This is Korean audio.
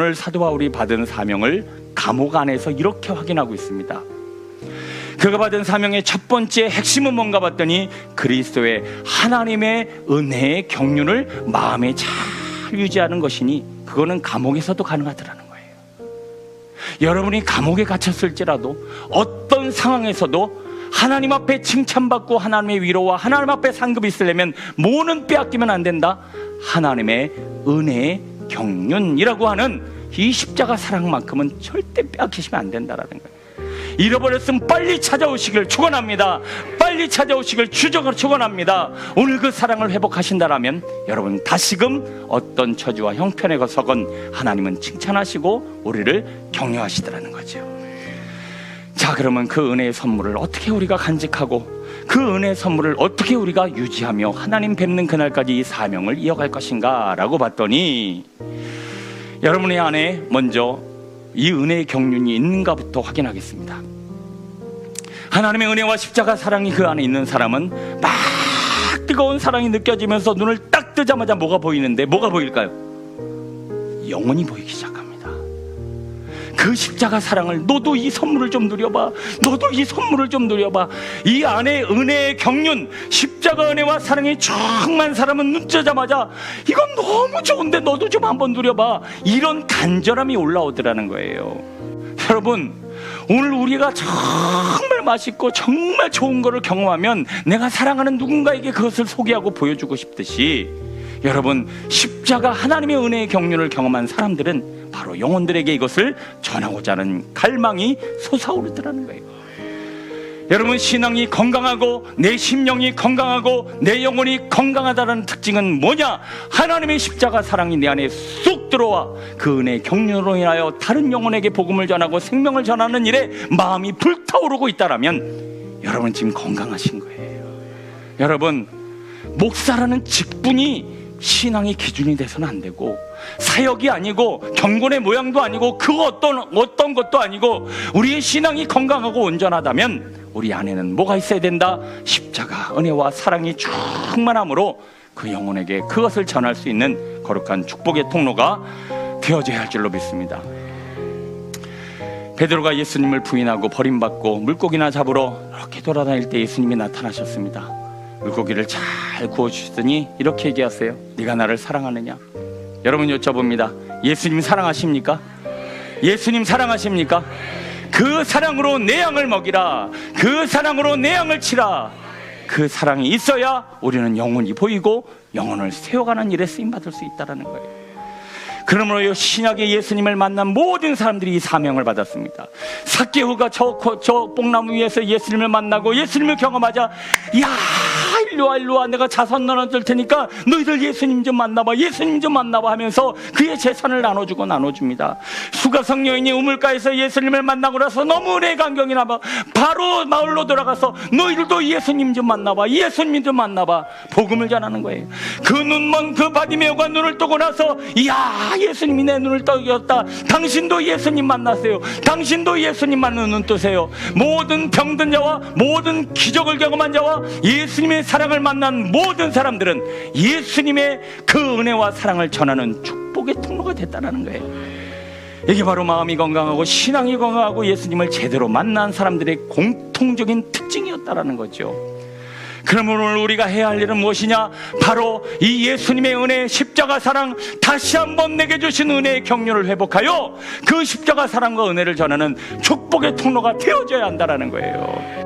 오늘 사도 바울이 받은 사명을 감옥 안에서 이렇게 확인하고 있습니다. 그가 받은 사명의 첫 번째 핵심은 뭔가 봤더니 그리스도의 하나님의 은혜의 경륜을 마음에 잘 유지하는 것이니 그거는 감옥에서도 가능하더라는 거예요. 여러분이 감옥에 갇혔을지라도 어떤 상황에서도 하나님 앞에 칭찬받고 하나님의 위로와 하나님 앞에 상급이 있으려면 뭐는 빼앗기면 안 된다. 하나님의 은혜의 경륜이라고 하는 이 십자가 사랑만큼은 절대 빼앗기시면 안 된다라는 거예요. 잃어버렸으면 빨리 찾아오시길 축원합니다. 빨리 찾아오시길 주적으로 축원합니다. 오늘 그 사랑을 회복하신다라면 여러분 다시금 어떤 처지와 형편에 서건 하나님은 칭찬하시고 우리를 격려하시더라는 거죠. 자, 그러면 그 은혜의 선물을 어떻게 우리가 간직하고 그 은혜의 선물을 어떻게 우리가 유지하며 하나님 뵙는 그날까지 이 사명을 이어갈 것인가 라고 봤더니 여러분의 안에 먼저 이 은혜의 경륜이 있는가부터 확인하겠습니다. 하나님의 은혜와 십자가 사랑이 그 안에 있는 사람은 막 뜨거운 사랑이 느껴지면서 눈을 딱 뜨자마자 뭐가 보이는데 뭐가 보일까요? 영혼이 보이기 시작합니다. 그 십자가 사랑을 너도 이 선물을 좀 누려봐. 너도 이 선물을 좀 누려봐. 이 안에 은혜의 경륜, 십자가 은혜와 사랑이 충만 사람은 눈 뜨자마자 이건 너무 좋은데 너도 좀 한번 누려봐. 이런 간절함이 올라오더라는 거예요. 여러분, 오늘 우리가 정말 맛있고 정말 좋은 거를 경험하면 내가 사랑하는 누군가에게 그것을 소개하고 보여주고 싶듯이 여러분 십자가 하나님의 은혜의 경륜을 경험한 사람들은 바로 영혼들에게 이것을 전하고자 하는 갈망이 솟아오르더라는 거예요. 여러분 신앙이 건강하고 내 심령이 건강하고 내 영혼이 건강하다는 특징은 뭐냐? 하나님의 십자가 사랑이 내 안에 쑥 들어와 그 은혜의 경륜으로 인하여 다른 영혼에게 복음을 전하고 생명을 전하는 일에 마음이 불타오르고 있다라면 여러분 지금 건강하신 거예요. 여러분 목사라는 직분이 신앙의 기준이 돼서는 안 되고 사역이 아니고 경건의 모양도 아니고 그 어떤 어떤 것도 아니고 우리의 신앙이 건강하고 온전하다면 우리 안에는 뭐가 있어야 된다? 십자가 은혜와 사랑이 충만함으로 그 영혼에게 그것을 전할 수 있는 거룩한 축복의 통로가 되어져야 할 줄로 믿습니다. 베드로가 예수님을 부인하고 버림받고 물고기나 잡으러 이렇게 돌아다닐 때 예수님이 나타나셨습니다. 물고기를 잘 구워 주시더니 이렇게 얘기하세요. 네가 나를 사랑하느냐? 여러분 여쭤봅니다. 예수님 사랑하십니까? 예수님 사랑하십니까? 그 사랑으로 내 양을 먹이라. 그 사랑으로 내 양을 치라. 그 사랑이 있어야 우리는 영혼이 보이고 영혼을 세워가는 일에 쓰임 받을 수 있다라는 거예요. 그러므로 신약의 예수님을 만난 모든 사람들이 이 사명을 받았습니다. 사케후가 저, 저 뽕나무 위에서 예수님을 만나고 예수님을 경험하자, 야 일로 와, 일로 와. 내가 자선 나눠줄 테니까 너희들 예수님 좀 만나봐. 예수님 좀 만나봐 하면서 그의 재산을 나눠주고 나눠줍니다. 수가성 여인이 우물가에서 예수님을 만나고 나서 너무 은혜 감경이 나봐. 바로 마을로 돌아가서 너희들도 예수님 좀 만나봐. 예수님 좀 만나봐. 복음을 전하는 거예요. 그 눈먼 그 바디메오가 눈을 뜨고 나서, 야 예수님이 내 눈을 떠겼다. 당신도 예수님 만나세요. 당신도 예수님 만나는 눈 뜨세요. 모든 병든 자와 모든 기적을 경험한 자와 예수님의 사랑을 만난 모든 사람들은 예수님의 그 은혜와 사랑을 전하는 축복의 통로가 됐다는 거예요. 이게 바로 마음이 건강하고 신앙이 건강하고 예수님을 제대로 만난 사람들의 공통적인 특징이었다라는 거죠. 그러면 오늘 우리가 해야 할 일은 무엇이냐? 바로 이 예수님의 은혜, 십자가 사랑, 다시 한번 내게 주신 은혜의 경륜을 회복하여 그 십자가 사랑과 은혜를 전하는 축복의 통로가 되어져야 한다라는 거예요.